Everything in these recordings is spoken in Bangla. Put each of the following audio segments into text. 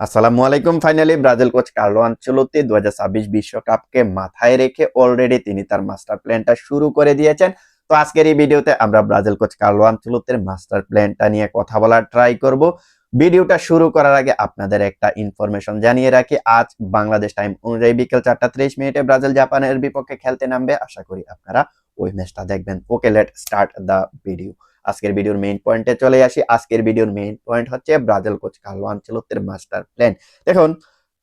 আসসালামু আলাইকুম finally Brazil coach Carlo Ancelotti দু বিশ্বকাপকে মাথায় রেখে অলরেডি তিনি তার মাস্টার প্ল্যানটা শুরু করে দিয়েছেন। তো আজকের এই ভিডিওতে আমরা ব্রাজিল কোচ কার্লো আনচেলোত্তির মাস্টার প্ল্যানটা নিয়ে কথা বলার ট্রাই করব। ভিডিওটা শুরু করার আগে আপনাদের একটা ইনফরমেশন জানিয়ে রাখি। আজ বাংলাদেশ টাইম অনুযায়ী বিকেল চারটা ত্রিশ মিনিটে ব্রাজিল জাপানের বিপক্ষে খেলতে নামবে। আশা করি আপনারা ওই ম্যাচটা দেখবেন। Okay let start the video আজকের ভিডিওর মেইন পয়েন্টে চলে আসি। আজকের ভিডিওর মেইন পয়েন্ট হচ্ছে ব্রাজিল কোচ কার্লো আনচেলোত্তির মাস্টার প্ল্যান দেখুন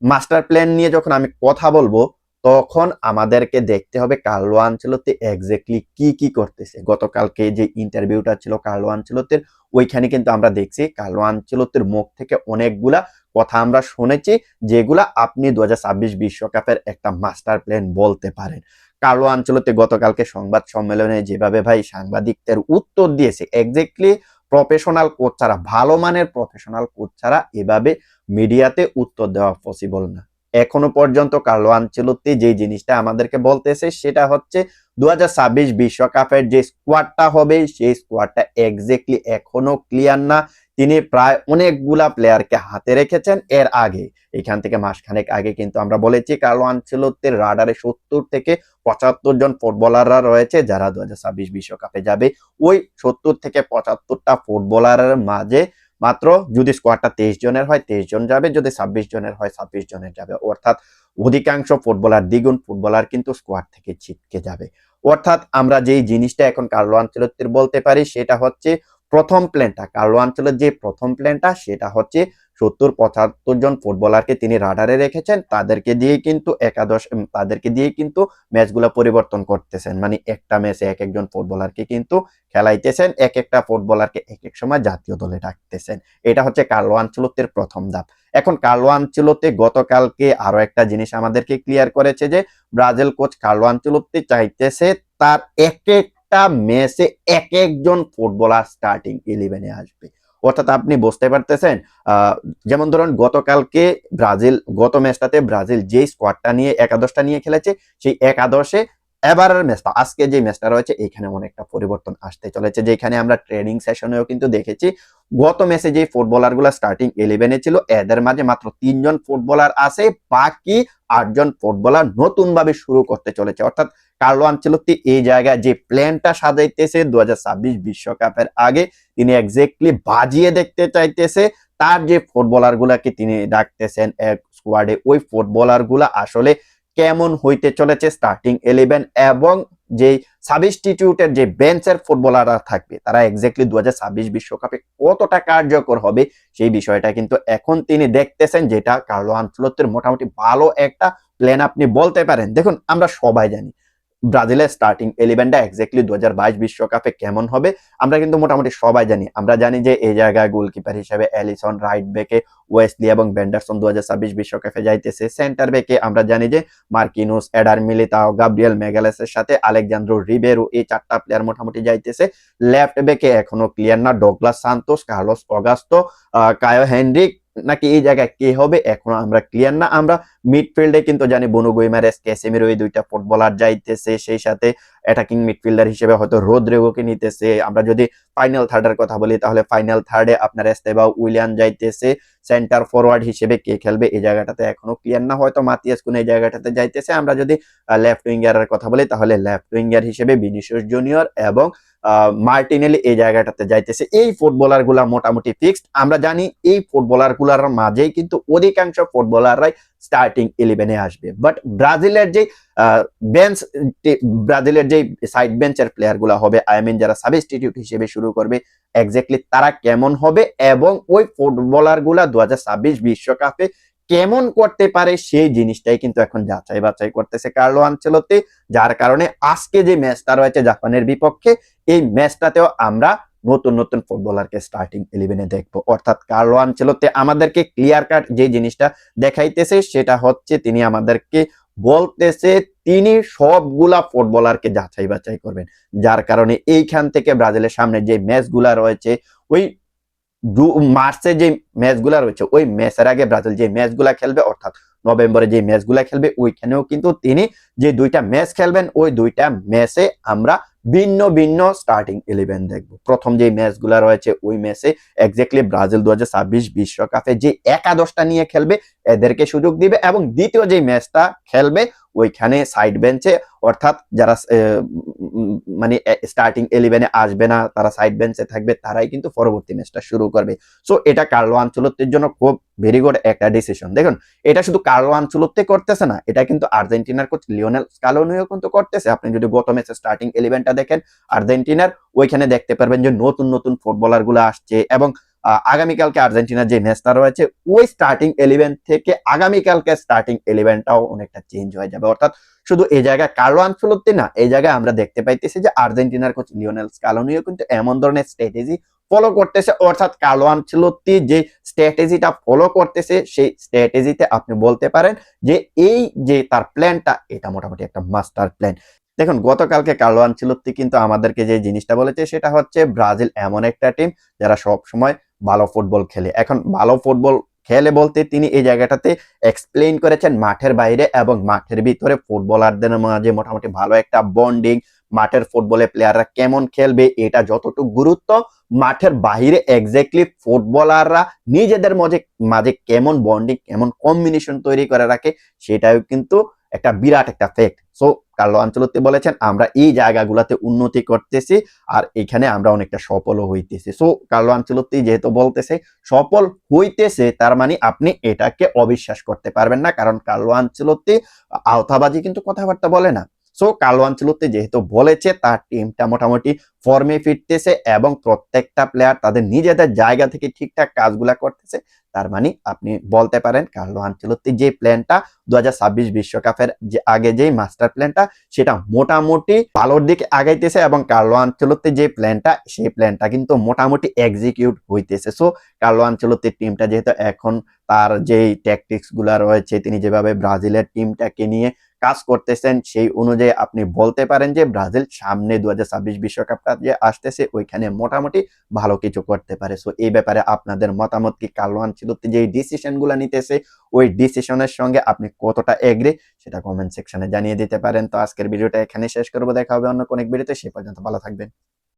মাস্টার প্ল্যান নিয়ে যখন আমি কথা বলব, তখন আমাদেরকে দেখতে হবে কার্লো আনচেলোত্তি এক্স্যাক্টলি কি কি করতেছে। গতকালকে যে ইন্টারভিউটা ছিল কার্লো আনচেলোত্তির, ওইখানে কিন্তু আমরা দেখছি কার্লো আনচেলোত্তির মুখ থেকে অনেকগুলা কথা আমরা শুনেছি, যেগুলা আপনি দু বিশ্বকাপের একটা মাস্টার প্ল্যান বলতে পারেন। কার্লো আঞ্চলতে গতকালকে সংবাদ সম্মেলনে যেভাবে ভাই সাংবাদিকদের উত্তর দিয়েছে এক্স্যাক্টলি প্রফেশনাল কোচ ছাড়া, ভালো মানের প্রফেশনাল কোচ ছাড়া এভাবে মিডিয়াতে উত্তর দেওয়া পসিবল না। এখনও পর্যন্ত কার্লো আঞ্চলতি যে জিনিসটা আমাদেরকে বলতেছে, সেটা হচ্ছে দু বিশ্বকাপের যে স্কোয়াডটা হবে, সেই স্কোয়াডটা এক্স্যাক্টলি এখনও ক্লিয়ার না। তিনি প্রায় অনেকগুলা প্লেয়ারকে হাতে রেখেছেন এর আগে। এখান থেকে মাসখানেক আগে কিন্তু আমরা বলেছি কার্লো আনচেলোত্তির রাডারে সত্তর থেকে পঁচাত্তর জন ফুটবলাররা রয়েছে, যারা দু বিশ্বকাপে যাবে। ওই সত্তর থেকে পঁচাত্তরটা ফুটবলারের মাঝে মাত্র যদি স্কোয়াডটা তেইশ জনের হয়, তেইশ জন যাবে, যদি ছাব্বিশ জনের হয়, ছাব্বিশ জনের যাবে। অর্থাৎ অধিকাংশ ফুটবলার দ্বিগুণ ফুটবলার কিন্তু স্কোয়াড থেকে ছিটকে যাবে। অর্থাৎ আমরা যেই জিনিসটা এখন কার্লো আনচেলত্তির বলতে পারি, সেটা হচ্ছে প্রথম প্ল্যানটা কার্লো আঞ্চলের যে প্রথম প্ল্যানটা সেটা হচ্ছে সত্তর, পঁচাত্তর জন ফুটবলারকে তিনি রাডারে রেখেছেন। তাদেরকে দিয়ে কিন্তু একাদশ তাদেরকে দিয়ে কিন্তু ম্যাচগুলো পরিবর্তন করতেছেন। মানে একটা ম্যাচে এক একজন ফুটবলারকে কিন্তু খেলাইতেছেন, এক একটা ফুটবলারকে এক এক সময় জাতীয় দলে ডাকতেছেন। এটা হচ্ছে কার্লো আঞ্চলতের প্রথম ধাপ। এখন কার্লো আঞ্চলতে গতকালকে আরও একটা জিনিস আমাদেরকে ক্লিয়ার করেছে যে, ব্রাজিল কোচ কার্লো আঞ্চলতে চাইতেছে তার এক একটা ম্যাচে এক একজন ফুটবলার স্টার্টিং ইলেভেনে আসবে। অর্থাৎ আপনি বুঝতে পারতেছেন যেমন ধরুন গতকালকে ব্রাজিল, গত ম্যাচটাতে ব্রাজিল যে স্কোয়াডটা নিয়ে একাদশটা নিয়ে খেলেছে, সেই একাদশে এবারের ম্যাচটা, আজকে যে ম্যাচটা রয়েছে, এখানে অনেকটা পরিবর্তন আসতে চলেছে, যেখানে আমরা ট্রেনিং সেশনেও কিন্তু দেখেছি। গত ম্যাচে যে ফুটবলারগুলা স্টার্টিং ইলেভেনে ছিল, এদের মাঝে মাত্র তিনজন ফুটবলার আছে, বাকি আটজন ফুটবলার নতুন ভাবে শুরু করতে চলেছে। অর্থাৎ কার্লো আনচেলত্তি এই জায়গায় যে প্ল্যানটা সাজাইতেছে দু বিশ্বকাপের আগে, তিনি এক্স্যাক্টলি বাজিয়ে দেখতে চাইতেছে তার যে ফুটবলার গুলাকে তিনি ডাকতেছেন এক স্কোয়াডে ওই ফুটবলারগুলা আসলে কেমন হইতে চলেছে স্টার্টিং ইলেভেন এবং যে সাবস্টিটিউটের যে বেঞ্চের ফুটবলাররা থাকবে, তারা এক্স্যাক্টলি দু বিশ্বকাপে কতটা কার্যকর হবে সেই বিষয়টা কিন্তু এখন তিনি দেখতেছেন, যেটা কার্লো আনচলত্তের মোটামুটি ভালো একটা প্ল্যান আপনি বলতে পারেন। দেখুন, আমরা সবাই জানি ব্রাজিলের স্টার্টিং এলিভেনটা এক্স্যাক্টলি দু হাজার বাইশ বিশ্বকাপে কেমন হবে, আমরা কিন্তু মোটামুটি সবাই জানি। আমরা জানি যে এই জায়গায় গোলকিপার হিসেবে অ্যালিসন রাইট বেকে ওয়েস্টলি এবং ব্যান্ডারসন দু হাজার ছাব্বিশ বিশ্বকাপে যাইতেছে। সেন্টার বেকে আমরা জানি যে মার্কিনুস, এডার মিলিতাও গাব্রিয়েল মেগালেসের সাথে আলেকজান্দ্রো রিবেরো এই চারটা প্লেয়ার মোটামুটি যাইতেছে। লেফট বেকে এখনও ক্লিয়ার না, Douglas Santos, Carlos Augusto Caio Henrique নাকি এই জায়গায় কে হবে? এখনও আমরা ক্লিয়ার না। আমরা মিডফিল্ডে কিন্তু জানি বনু গুইমারেস, ক্যাসেমিরো এই দুইটা ফুটবলার যাইতেছে, সেই সাথে অ্যাটাকিং মিডফিল্ডার হিসেবে হয়তো রোদ্রেগোকে নিতেছে। আমরা যদি ফাইনাল থার্ডের কথা বলি, তাহলে ফাইনাল থার্ডে আপনার এস্তেবা উইলিয়ান যাইতেছে। সেন্টার ফরওয়ার্ড হিসেবে কে খেলবে এই জায়গাটাতে এখনও ক্লিয়ার না। হয়তো মাতিয়াস কোন এই জায়গাটাতে যাইতেছে। আমরা যদি লেফট উইঙ্গারের কথা বলি, তাহলে লেফট উইঙ্গার হিসেবে বিনিশিয়াস জুনিয়র এবং মার্টিনেলি এই জায়গাটাতে যাইতেছে। এই ফুটবলারগুলা মোটামুটি ফিক্সড আমরা জানি এই ফুটবলারগুলার মাঝেই কিন্তু অধিকাংশ ফুটবলাররাই স্টার্টিং ইলেভেনে আসবে। বাট ব্রাজিলের যে বেঞ্চ ব্রাজিলের যে সাইড বেঞ্চের প্লেয়ারগুলা হবে আই মিন যারা সাবস্টিটিউট হিসেবে শুরু করবে এক্স্যাক্টলি তারা কেমন হবে এবং ওই ফুটবলারগুলা দু বিশ্বকাপে কেমন করতে পারে, সেই জিনিসটাই কিন্তু এখন যাচাই বাছাই করতেছে কার্লো আনচেলতে যার কারণে আজকে যে ম্যাচটা রয়েছে জাপানের বিপক্ষে, এই ম্যাচটাতেও আমরা নতুন নতুন ফুটবলারকে স্টার্টিং ইলেভেনে দেখব। অর্থাৎ কার্লো আনচেলতে আমাদেরকে ক্লিয়ার কাট যে জিনিসটা দেখাইতেছে, সেটা হচ্ছে তিনি আমাদেরকে বলতেছে তিনি সবগুলা ফুটবলারকে যাচাই বাছাই করবেন। যার কারণে এইখান থেকে ব্রাজিলের সামনে যে ম্যাচগুলা রয়েছে, ওই মার্চে যে ম্যাচগুলা রয়েছে, ওই ম্যাচের আগে ব্রাজিল যে ম্যাচগুলা খেলবে, অর্থাৎ নভেম্বরে যে ম্যাচগুলো খেলবে, ওইখানেও কিন্তু তিনি যে দুইটা ম্যাচ খেলবেন, ওই দুইটা ম্যাচে আমরা ভিন্ন ভিন্ন স্টার্টিং ইলেভেন দেখব। প্রথম যে ম্যাচগুলো রয়েছে, ওই ম্যাচে এক্স্যাক্টলি ব্রাজিল দু বিশ্বকাপে যে একাদশটা নিয়ে খেলবে, এদেরকে সুযোগ দিবে এবং দ্বিতীয় যে ম্যাচটা খেলবে, ওইখানে সাইড বেঞ্চে অর্থাৎ যারা মানে স্টার্টিং ইলেভেনে আসবে না, তারা সাইড বেঞ্চে থাকবে, তারাই কিন্তু পরবর্তী ম্যাচটা শুরু করবে। সো এটা কার্লো আঞ্চলত্বের জন্য খুব ভেরি গুড একটা ডিসিশন দেখুন, এটা শুধু কার্লো আঞ্চলত্বে করতেছে না, এটা কিন্তু আর্জেন্টিনার কোচ লিওনেল স্কালোনিও কিন্তু করতেছে। আপনি যদি গত ম্যাচে স্টার্টিং ইলেভেনটা দেখেন, আর্জেন্টিনার ওইখানে দেখতে পারবেন যে নতুন নতুন ফুটবলারগুলো আসছে এবং আগামীকালকে আর্জেন্টিনার যে ম্যাচটা রয়েছে, ওই স্টার্টিং ইলেভেন থেকে আগামীকালকে স্টার্টিং ইলেভেনটাও অনেকটা চেঞ্জ হয়ে যাবে। অর্থাৎ শুধু এই জায়গায় কার্লো আনফিলত্তি না, এই জায়গায় আমরা দেখতে পাইতেছি যে আর্জেন্টিনার কোচ লিওনেল স্কালোনিও কিন্তু এমন ধরনের স্ট্র্যাটেজি ফলো করতেছে, অর্থাৎ কার্লো আনফিলত্তি যে স্ট্র্যাটেজিটা ফলো করতেছে, সেই স্ট্র্যাটেজিতে আপনি বলতে পারেন যে এই যে তার প্ল্যানটা এটা মোটামুটি একটা মাস্টার প্ল্যান দেখুন, গতকালকে কার্লো আনচেলত্তি কিন্তু আমাদেরকে যে জিনিসটা বলেছে, সেটা হচ্ছে ব্রাজিল এমন একটা টিম যারা সব সময় ভালো ফুটবল খেলে। এখন ভালো ফুটবল খেলে বলতে তিনি এই জায়গাটাতে এক্সপ্লেইন করেছেন মাঠের বাইরে এবং মাঠের ভিতরে ফুটবলারদের মাঝে মোটামুটি ভালো একটা বন্ডিং মাঠের ফুটবলে প্লেয়াররা কেমন খেলবে, এটা যতটুকু গুরুত্ব, মাঠের বাহিরে এক্স্যাক্টলি ফুটবলাররা নিজেদের মাঝে মাঝে কেমন বন্ডিং কেমন কম্বিনেশন তৈরি করে রাখে, সেটাও কিন্তু একটা বিরাট একটা ফ্যাক্ট সো কার্লো আঞ্চলতে বলেছেন, আমরা এই জায়গাগুলোতে উন্নতি করতেছি আর এখানে আমরা অনেকটা সফলও হইতেছি। সো কার্লো আঞ্চলতি যেহেতু বলতেছে, সফল হইতেছে, তার মানে আপনি এটাকে অবিশ্বাস করতে পারবেন না, কারণ কার্লো আঞ্চলতি আওতাবাজি কিন্তু কথাবার্তা বলে না। সো কার্লো আঞ্চলতি যেহেতু বলেছে, তার টিমটা মোটামুটি ফর্মে ফিরতেছে এবং প্রত্যেকটা প্লেয়ার তাদের নিজেদের জায়গা থেকে ঠিকঠাক কাজগুলা করতেছে। তার মানে আপনি বলতে পারেন কার্লো আঞ্চলতি যে প্ল্যানটা দু বিশ্বকাপের যে আগে যেই মাস্টার প্ল্যানটা সেটা মোটামুটি ভালোর দিকে আগাইতেছে এবং কার্লো আঞ্চলতি যে প্ল্যানটা সেই প্ল্যানটা কিন্তু মোটামুটি এক্সিকিউট হইতেছে। সো কার্লো আঞ্চলতির টিমটা যেহেতু এখন তার যেই ট্যাকটিক্সগুলা রয়েছে, তিনি যেভাবে ব্রাজিলের টিমটাকে নিয়ে কাজ করতেছেন, সেই অনুযায়ী আপনি বলতে পারেন যে ব্রাজিল সামনে দু বিশ্বকাপটা যে আসতেছে, ওইখানে মোটামুটি ভালো কিছু করতে পারে। সো এই ব্যাপারে আপনাদের মতামত কি? কালোয়ান ছিল যে ডিসিশনগুলা নিতেছে, ওই ডিসিশনের সঙ্গে আপনি কতটা এগ্রি সেটা কমেন্ট সেকশনে জানিয়ে দিতে পারেন। তো আজকের ভিডিওটা এখানে শেষ করব। দেখা হবে অন্য কোনো ভিডিওতে। সে পর্যন্ত ভালো থাকবেন।